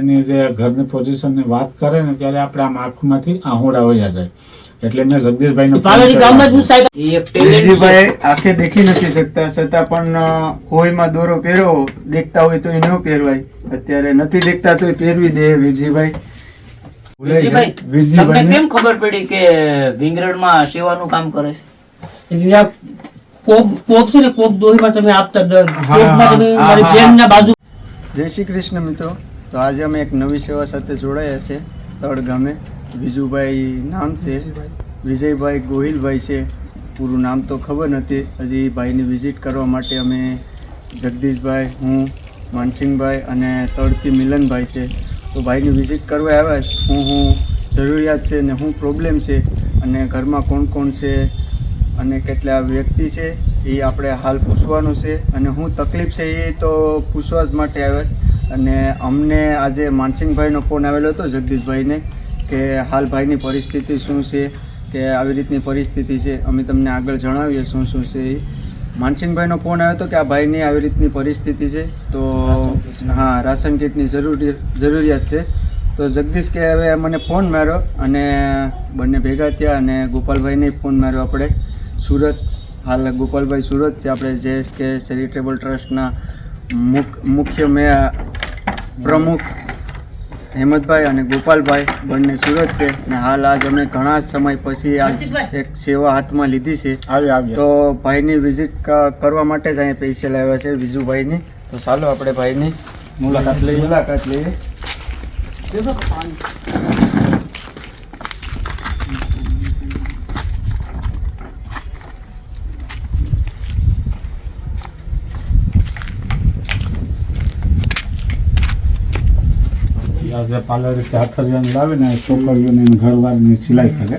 એની જે ઘરની પોઝિશનની વાત કરે ને ત્યારે આપણે આમ આંખમાંથી આહોડા વયા જાય. એટલે મેં જગદીશભાઈ એ આંખે દેખી નથી શકતા છતાં પણ હોયમાં દોરો પહેરો દેખતા હોય તો એ ન પહેરવાય. અત્યારે નથી દેખતા તો પહેરવી દે વીરજીભાઈ. ભૂલાઈ વિરજીભાઈ, જાય. વીરજીભાઈને તમને કેમ ખબર પડી કે વિંગરણમાં સેવાનું કામ કરે છે? કોક છે ને કોક દોહીમાં તમે આપતા દર તમે મારી બાજુ જય શ્રી કૃષ્ણ મિત્રો. તો આજે અમે એક નવી સેવા સાથે જોડાયા છે, તળ ગામે વિજુભાઈ નામ છે વિજયભાઈ ગોહિલભાઈ છે પૂરું નામ તો ખબર નથી હજી ભાઈની વિઝિટ કરવા માટે અમે જગદીશભાઈ, હું, માનસિંહભાઈ અને તળથી મિલનભાઈ છે તો ભાઈની વિઝિટ કરવા આવ્યા. હું હું જરૂરિયાત છે ને હું પ્રોબ્લેમ છે અને ઘરમાં કોણ કોણ છે અને કેટલા વ્યક્તિ છે એ આપણે હાલ પૂછવાનું છે અને હું તકલીફ છે એ તો પૂછવા જ માટે આવ્યા. અને અમને આજે માનસિંહભાઈનો ફોન આવેલો હતો, જગદીશભાઈને, કે હાલ ભાઈની પરિસ્થિતિ શું છે, કે આવી રીતની પરિસ્થિતિ છે, અમે તમને આગળ જણાવીએ શું શું છે એ. માનસિંહભાઈનો ફોન આવ્યો હતો કે આ ભાઈની આવી રીતની પરિસ્થિતિ છે, તો હા, રાશન કીટની જરૂરી, જરૂરિયાત છે. તો જગદીશ કે હવે મને ફોન માર્યો અને બંને ભેગા થયા અને ગોપાલભાઈને ફોન માર્યો આપણે. સુરત, હાલ ગોપાલભાઈ સુરત છે, આપણે જે કે ચેરિટેબલ ટ્રસ્ટના મુખ, મુખ્ય મેં પ્રમુખ હેમંતભાઈ અને ગોપાલભાઈ બંને સુરત છે અને હાલ આજ અમે ઘણા સમય પછી આજ એક સેવા હાથમાં લીધી છે. આવી આવી. તો ભાઈની વિઝિટ કરવા માટે જ અહીંયા સ્પેશિયલ આવ્યા છે વિજુભાઈની. તો ચાલો આપણે ભાઈની મુલાકાત લઈએ. મુલાકાત લઈએ. આજે પાર્લર હાથરિયાને લાવીને છોકરીઓને એને સિલાઈ કરે.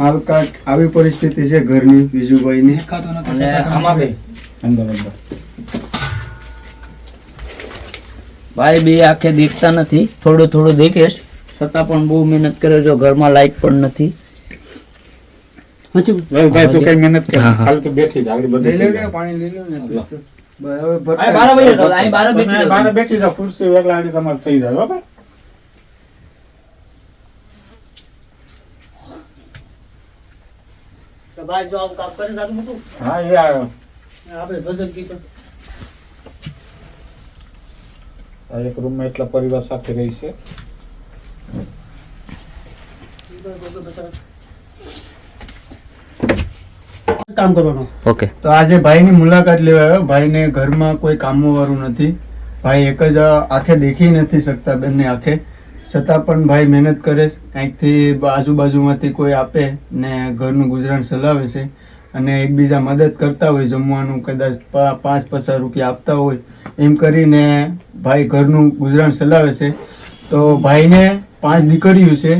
હાલ કાંઈક આવી પરિસ્થિતિ છે ઘરની અને આમાં અંદર અંદર. ભાઈ બે આંખે દેખતા નથી થોડું થોડું દેખેશ છતાં પણ બહુ મહેનત કરે જો ઘરમાં લાઈટ પણ નથી. હજુ ભાઈ તું કઈ મહેનત કર. ખાલી તું બેઠી જ આગળ બધું. પાણી લઈ લો ને. બરાબર બેઠી જાઓ. ખુરશી વેગળા તમારે થઈ જાય બરાબર તો ભાઈ જો આવું કામ કરે સારું મોટું? હા એ આવ્યો આપણે ભજન કીર્તન. આ એક રૂમમાં એટલા પરિવાર સાથે રહી છે. કામ કરવાનું. ઓકે તો આજે ભાઈની મુલાકાત લેવા આવ્યો. ભાઈને ઘરમાં કોઈ કામવાળું નથી. ભાઈ એક જ આંખે દેખી નથી શકતા બંને આંખે. છતાં પણ ભાઈ મહેનત કરે છે. કાંઈકથી આજુબાજુમાંથી કોઈ આપે ને ઘરનું ગુજરાન ચલાવે છે અને એકબીજા મદદ કરતા હોય જમવાનું કદાચ પાંચ પચાસ રૂપિયા આપતા હોય એમ કરીને ભાઈ ઘરનું ગુજરાન ચલાવે છે. તો ભાઈને પાંચ દીકરીઓ છે.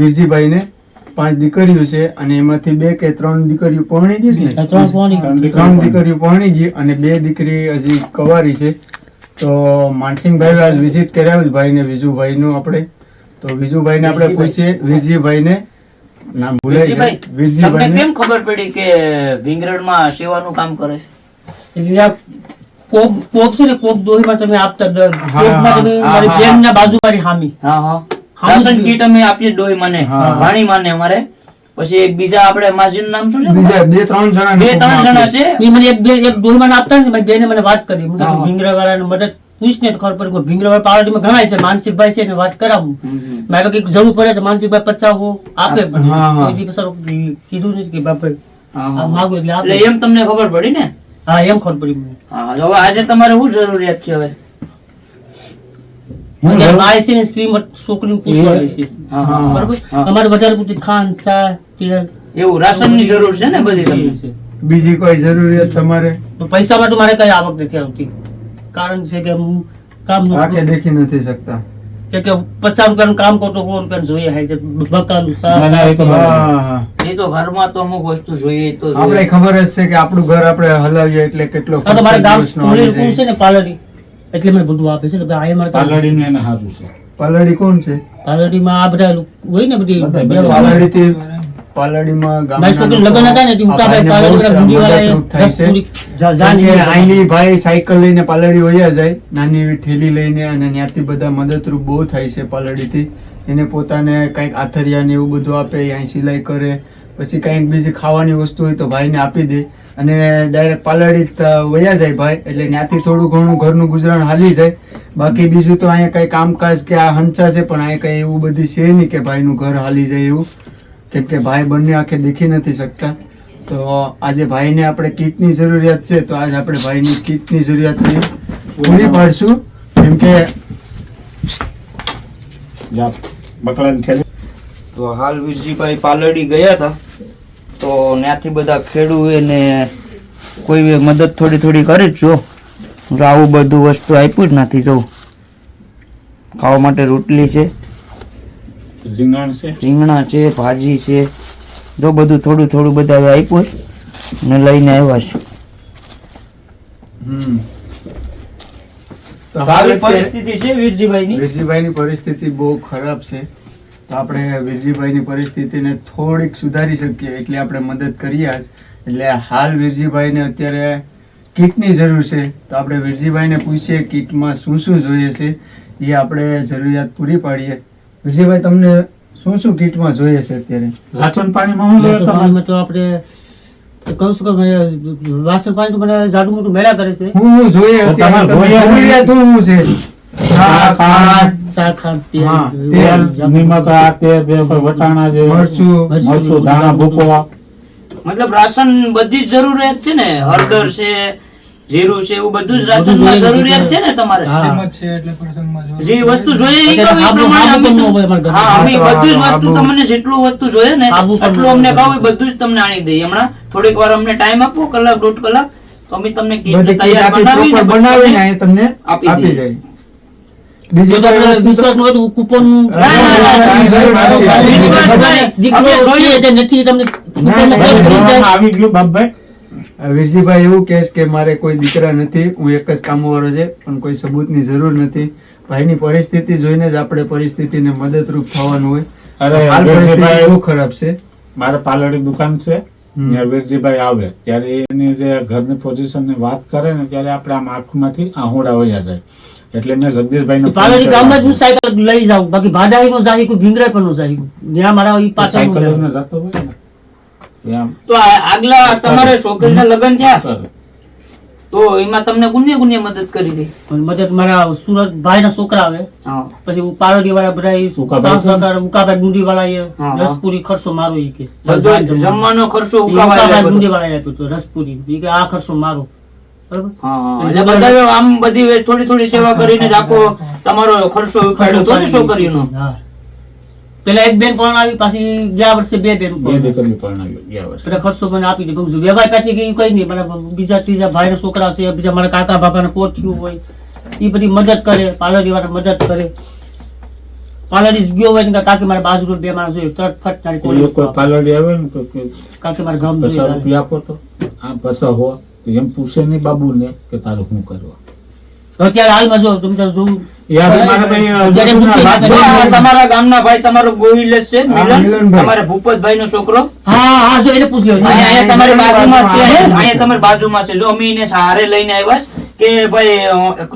વીરજીભાઈને પાંચ દીકરીઓ છે અને એમાંથી બે કે ત્રણ દીકરીઓ પરણી ગઈ છે ત્રણ દીકરીઓ પરણી. ગઈ અને બે દીકરી હજી કવારી છે. તો માનસિંહભાઈ આજ વિઝિટ કરાવ્યું ભાઈને વિજુભાઈનું આપણે. તો વિજુભાઈને આપણે પૂછીએ વિરજીભાઈને નામ ભૂલાઈ ગયું. તમને કેમ ખબર પડી કે વિંગરણમાં સેવાનું કામ કરે છે? એટલે પોપ કોક કોક છે ને કોક દોહીમાં તમે આપતા કોકમાં તમે મારી હા. બેનના બાજુ મારી હામી. હા હા, રાશન કીટ અમે આપીએ ડોય માને. ભાણી માને અમારે. પછી એક બીજા આપણે માસીનું નામ શું છે? બીજા બે ત્રણ જણા બે ત્રણ જણા છે. એ મને એક બે એક દોહીમાં આપતા ને મારી બેને મને વાત કરી. મને ભીંગરા વાળાને મદદ પૂછ ને ખબર પડી કે ભીંગરા વાળા પાર્ટીમાં ઘણા છે માનસિકભાઈ છે ને વાત કરાવું. મારે કંઈક જરૂર પડે તો માનસિકભાઈ પચાવો આપે. પણ કીધું નથી કે બાપા હા, આ હા. માગું એટલે એમ તમને ખબર પડી ને? હા એમ ખબર પડી મને. હા હવે આજે તમારે શું જરૂરિયાત છે હવે? અત્યારે છે ને શ્રીમત છોકરીને પૂછવાની છે. હા, હા, હા. બરાબર? અમારે વધારે પૂરતી ખાંડ ચા તેલ એવું રાશનની જરૂર છે ને બધી તમને? બીજી કોઈ જરૂરિયાત તમારે? તો પૈસા માટે મારે કઈ આવક નથી આવતી. કારણ છે કે હું કામ આંખે દેખી નથી શકતા. કે કે પચાસ રૂપિયાનું કામ કરતો સો રૂપિયા જોઈએ હે છે. બકાનું ના, ના, એ તો શાક બરાબર. હા એ તો ઘરમાં તો અમુક વસ્તુ જોઈએ તો આપણે ખબર જ છે કે આપણું ઘર આપણે હલાવીએ એટલે કેટલો મારે ગામ આવી છે ને પાલડી. એટલે મને બધું આપે છે. કે આ એમાં પાલડીનું એને સારું છે. પાલડી કોણ છે? પાલડીમાં આ બધા હોય ને બધી. પાલડીથી પાલડીમાં ભાઈ છોકરી લગન હતા ને તે ઉતાભાઈ પાલડી વાળા નીકળી અહીંની ભાઈ સાયકલ લઈને પાલડી વયા જાય નાની એવી ઠેલી લઈને અને ત્યાંથી બધા મદદરૂપ બહુ થાય છે પાલડીથી. એને પોતાને કંઈક આથરિયા ને એવું બધું આપે અહીં સિલાઈ કરે પછી કંઈક બીજી ખાવાની વસ્તુ હોય તો ભાઈને આપી દે. અને ડાયરેક્ટ પાલડી ત- વયા જાય ભાઈ. એટલે ત્યાંથી થોડું ઘણું ઘરનું ગુજરાન હાલી જાય. બાકી બીજું તો અહીંયા કંઈ કામકાજ કે આ હંચા છે પણ અહીંયા કંઈ એવું બધી છે નહીં કે ભાઈનું ઘર હાલી જાય એવું. કેમ કે ભાઈ બંને આંખે દેખી નથી શકતા. તો આજે ભાઈને આપણે કીટની જરૂરિયાત છે તો આજે આપણે ભાઈની કીટની જરૂરિયાત પૂરી પાડશું. કેમ કે તો હાલ વીરજીભાઈ પાલડી ગયા હતા. તો ત્યાંથી બધા ખેડૂએ ને કોઈ મદદ થોડી થોડી કરી જ જો. આવું બધું વસ્તુ આપ્યું જ નથી જો. ખાવા માટે રોટલી છે. રીંગણ છે? રીંગણા છે ભાજી છે. જો બધું થોડું થોડું બધા હવે આપ્યું ને લઈને આવ્યા છે. પરિસ્થિતિ છે વીરજીભાઈની? વીરજીભાઈની પરિસ્થિતિ બહુ ખરાબ છે. તો આપણે વીરજીભાઈની પરિસ્થિતિને થોડીક સુધારી શકીએ એટલે આપણે મદદ કરીએ જ. એટલે હાલ વીરજીભાઈને અત્યારે કીટની જરૂર છે. તો આપણે વીરજીભાઈને પૂછીએ કીટમાં શું શું જોઈએ છે. એ આપણે જરૂરિયાત પૂરી પાડીએ. વીરજીભાઈ તમને શું શું કીટમાં જોઈએ છે અત્યારે? લાચન પાણીમાં તો આપણે કહું છું કે વાસણ પાણી મને જાડું મોટું મેળા કરે છે. હું જોઈએ જોઈએ જરૂરિયાત હું છે? શાક, ખાંડ, શાક ખાંડ, તેલ, હા, તેલ નિમક આ તે તે વટાણા જે મરચું. મરચું ધાણા ભૂકો મતલબ રાશન બધી જ જરૂરિયાત છે ને? હળદર છે જીરું છે એવું બધું જ બધું રાશનમાં જરૂરિયાત છે ને તમારે? જે વસ્તુ જોઈએ એ પ્રમાણે. હા અમે હા, જ વસ્તુ તમને જેટલું વસ્તુ જોઈએ ને એટલું અમને. કહો બધું જ તમને આણી દઈએ હમણાં. થોડીક વાર અમને ટાઈમ આપો કલાક દોઢ કલાક તો અમે તમને કીટ તૈયાર બનાવીને બધું તમને- આપી આપી દઈએ. જાય તો આપણે વિશ્વાસ ન હોય તો કૂપનનું ના, ના, ના, ના, ના, ના, વિશ્વાસ નહીં. દીકરો જોઈએ. છે નથી તમને ના, કૂપનમાં ના, કોઈ મળી જાય. આવી ગયું બાપભાઈ વીરજીભાઈ એવું કેસ કે મારે કોઈ દીકરા નથી હું એક જ કામવાળો છે પણ કોઈ સબૂતની જરૂર નથી ભાઈની પરિસ્થિતિ જોઈને જ આપણે પરિસ્થિતિને મદદરૂપ થવાનું હોય અરે, હાલ પરિસ્થિતિ બહુ ખરાબ છે મારે પાલડી દુકાન છે વીરજીભાઈ આવે. ત્યારે એની જે ઘરની પોઝિશનની વાત કરે ને ત્યારે આપણે આમ આંખમાંથી આહોડા વયા જાય. એટલે મેં જગદીશભાઈ પાલડી ગામમાં હું સાયકલ લઈ જાઉં. બાકી ભાદાઈ નો જાહી કોઈ ભીંગરાઈ પણ નો જાહી ત્યાં મારા ઈ પાછા જતો હોય ને. તો આગલા તમારે છોકરીના લગ્ન થયા? કરે. તો એમાં તમને કોને કોને મદદ કરી હતી મદદ મારા સુરત ભાઈ ના છોકરા આવે. પછી હું પાલડી વાળા બધા ઉકાભાઈ ડુંડી વાળા એ રસપુરી ખર્ચો મારો ઈ કે. જમવાનો ખર્ચો ઉકાભાઈ ડુંડી વાળા આપ્યો તો રસપુરી. ઈ કે આ ખર્ચો મારો. બરાબર? હા, હા. એટલે બધા આમ બધી થોડી થોડી સેવા કરીને જ આખો તમારો ખર્ચો ઉખાડ્યો તો ને છોકરીનો. હા. પેલા એક બેન પણ આવી પાછી ગયા વર્ષે બે બેન બે દીકરી પરણાવી ગયા વર્ષે. પેલા ખર્ચો મને આપી દીધો બીજું વ્યવહાર પાછી કઈ કઈ નહીં મને બીજા ત્રીજા ભાઈ છોકરા છે બીજા મારા કાકા બાપાને પોઠ્યું હોય એ બધી મદદ કરે પાલડી વાળા મદદ કરે. પાલડી ગયો હોય ને કે કાકી મારે બાજુ બે માણસ હોય તરત ફટ તારી કોઈ કોઈ પાલડી આવે ને તો કાકી મારે ગામ રૂપિયા આપો તો. આ પૈસા હો તો એમ પૂછે નહીં બાબુને કે તારે શું કરવા. અત્યારે હાલમાં જો તમે જોવું. તમારા ગામના ભાઈ તમારો ગોહિલ છે મિલન. તમારા ભૂપતભાઈ નો છોકરો. હા હા જો એને પૂછ્યો અહીંયા તમારી બાજુમાં છે. અહીંયા તમારી બાજુમાં છે. જો અમે એને સહારે લઈને આવ્યા કે ભાઈ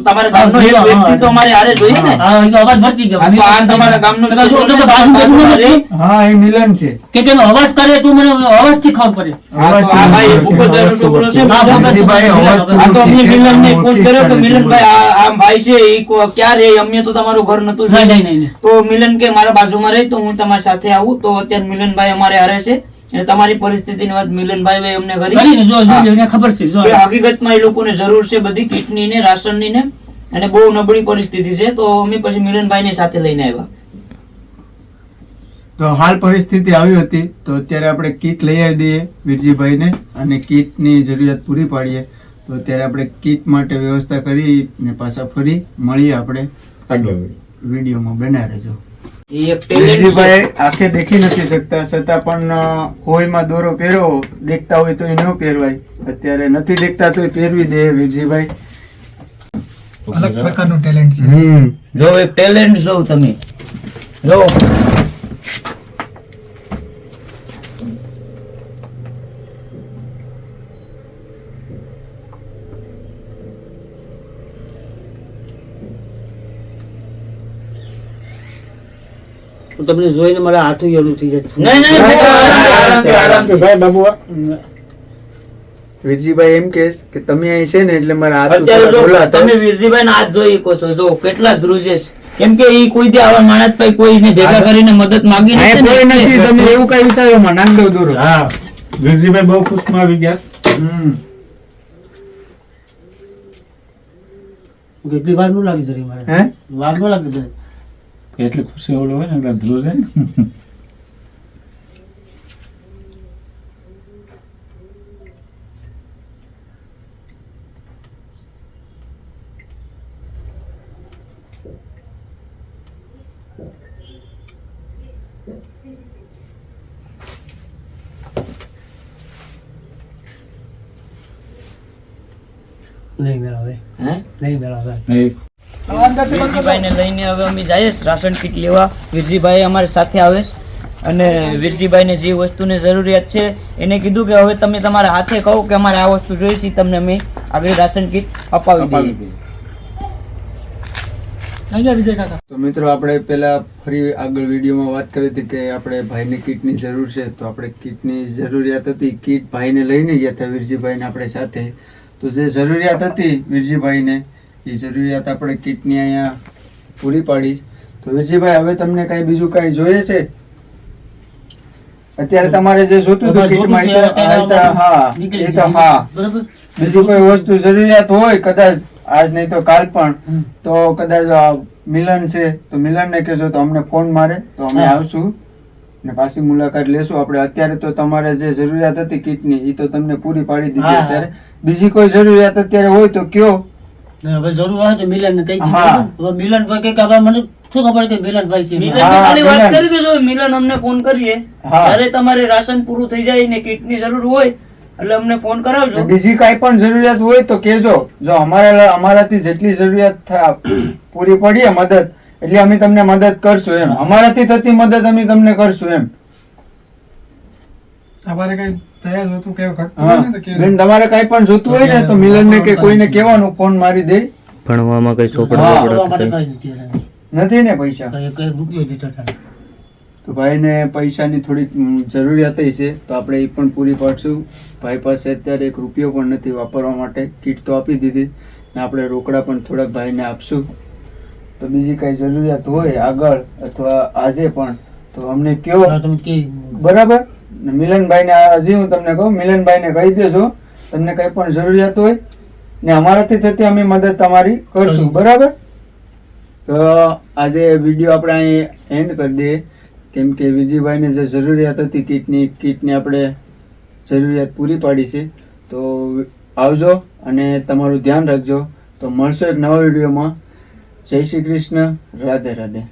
તમારા ગામનો એક વ્યક્તિ તો અમારે હારે જોઈએ ને. હા એ તો અવાજ ભરતી ગયો. આ તમારા ગામનો તો તો બાજુ બાજુ નથી? હા એ મિલન છે. કે કેનો અવાજ કરે તું મને અવાજથી ખબર પડે. આ ભાઈ ભૂપતભાઈનો છોકરો છે. હા, વીરજીભાઈ અવાજ આ તો અમને મિલન ને ફોન કર્યો કે મિલનભાઈ આ આ ભાઈ છે ઈ કો- ક્યાં રહે અમને તો તમારું ઘર નતું નહીં જોયું. નહીં નહીં નહીં. તો મિલન કે મારા બાજુમાં રહે તો હું તમારી સાથે આવું તો અત્યારે મિલનભાઈ અમારે હારે છે. અને તમારી પરિસ્થિતિની વાત મિલનભાઈ અમને કરી. જો જો એને ખબર છે જો. હકીકતમાં એ લોકોને જરૂર છે બધી કીટની ને રાશનની ને અને બહુ નબળી પરિસ્થિતિ છે તો અમે પછી મિલનભાઈને સાથે લઈને આવ્યા. તો હાલ પરિસ્થિતિ આવી હતી તો અત્યારે આપણે કીટ લઈ આવી દઈએ વીરજીભાઈને અને કીટની જરૂરિયાત પૂરી પાડીએ. તો અત્યારે આપણે કીટ માટે વ્યવસ્થા કરી ને પાછા ફરી મળીએ આપણે આગળ વિડીયોમાં. બનાવી રહેજો. એ છે. વીરજીભાઈ આંખે દેખી નથી શકતા છતાં પણ હોયમાં દોરો પહેરો દેખતા હોય તો એ ન પહેરવાય. અત્યારે નથી દેખતા તો પહેરવી દે વીરજીભાઈ અલગ પ્રકાર હમ. જો એક ટેલેન્ટ જો તમે. જો. તો તમને જોઈને મારે આઠું એલું થઈ જાય. નહીં આરામથી, ભાઈ બાબુ વીરજીભાઈ એમ કે કે તમે અહીં છે ને એટલે મારા હાથ અત્યારે જો તમે વીરજીભાઈ ના હાથ જોઈ શકો છો. જો કેટલા ધ્રુજે છે. કેમ કે ઈ કોઈ દી આવા માણસ પાસે કોઈને ભેગા કરીને મદદ માંગી નથી કોઈ ને નથી તમે એવું કઈ વિચારોમાં નાખ દો દૂર. હા. વીરજીભાઈ બહુ ખુશમાં આવી ગયા. હમ. કેટલી વારનું લાગી જરી મારે? હે? વારનું લાગી જરી એટલી ખુશી ઓલું હોય ને એટલે ધ્રુવ છે ને. નહીં મેળાવે હે? નહીં મેળાવે વીરજીભાઈને લઈને હવે અમે જઈએ રાશન કીટ લેવા. વીરજીભાઈ અમારી સાથે આવે અને વીરજીભાઈને જે વસ્તુની જરૂરિયાત છે એને કીધું કે હવે તમે તમારા હાથે કહો કે અમારે આ વસ્તુ જોઈએ છે તમને અમે આગળ રાશન કીટ અપાવી દઈએ. તો મિત્રો આપણે પહેલા ફરી આગળ વિડીયોમાં વાત કરી હતી કે આપણે ભાઈને કીટની જરૂર છે. તો આપણે કીટની જરૂરિયાત હતી. કીટ ભાઈને લઈને ગયા હતા વીરજીભાઈને આપણે સાથે. તો જે જરૂરિયાત હતી વીરજીભાઈને એ જરૂરિયાત આપણે કીટની અહીંયા પૂરી પાડી તો વીરજીભાઈ હવે તમને કઈ બીજું કઈ જોઈએ છે? અત્યારે તમારે જે જોતું હતું કીટમાં હા એ તો હા. બીજું કોઈ વસ્તુ જરૂરિયાત હોય કદાચ આજ નહીં તો કાલ પણ તો કદાચ મિલન છે તો મિલનને કહેશો તો અમને ફોન મારે તો અમે. આવશું. ને પાછી મુલાકાત લેશું. આપણે અત્યારે તો તમારે જે જરૂરિયાત હતી કીટની એ તો તમને પૂરી પાડી દીધી. અત્યારે. બીજી કોઈ જરૂરિયાત અત્યારે હોય તો કયો? ને હવે જરૂર હોય તો મિલન કઈ હવે મિલન ભાઈ કંઈક મને શું ખબર કે મિલન ભાઈ છે? મિલનને ખાલી વાત કરી દેજો મિલન અમને ફોન કરીએ. હા. તમારે રાશન પૂરું થઈ જાય ને કીટની જરૂર હોય એટલે અમને ફોન કરાવજો. બીજી કાંઈ પણ જરૂરિયાત હોય તો કેજો જો અમારા અમારાથી જેટલી જરૂરિયાત થા- પૂરી પડીએ મદદ એટલે અમે તમને મદદ કરશું એમ. અમારાથી થતી મદદ અમે તમને કરશું એમ. તમારે કઈ ને. બેન તમારે કઈ પણ જોતું હોય ને તો મિલનને કે કોઈને કહેવાનું ફોન મારી દે. ભણવામાં કઈ ચોપડા નથી નથી ને પૈસા? કઈ કઈ રૂપિયો દીધો થાય તો ભાઈને પૈસાની થોડીક જરૂરિયાત છે તો આપણે એ પણ પૂરી પાડશું. ભાઈ પાસે અત્યારે એક રૂપિયો પણ નથી વાપરવા માટે. કીટ તો આપી દીધી. ને આપણે રોકડા પણ થોડાક ભાઈને આપશું. તો બીજી કાંઈ જરૂરિયાત હોય આગળ અથવા આજે પણ તો અમને કયો. હવે તમે કે બરાબર? ને મિલનભાઈને હજી હું તમને કહું મિલનભાઈને કહી દેજો તમને કંઈ પણ જરૂરિયાત હોય ને અમારાથી થતી અમે મદદ તમારી કરશું બરાબર? તો આજે વીડિયો આપણે અહીં એન્ડ કરી દઈએ. કેમ કે વિજયભાઈને જે જરૂરિયાત હતી કીટની કીટની આપણે જરૂરિયાત પૂરી પાડી છે. તો આવજો અને તમારું ધ્યાન રાખજો. તો મળશો એક નવા વિડીયોમાં. જય શ્રી કૃષ્ણ. રાધે રાધે.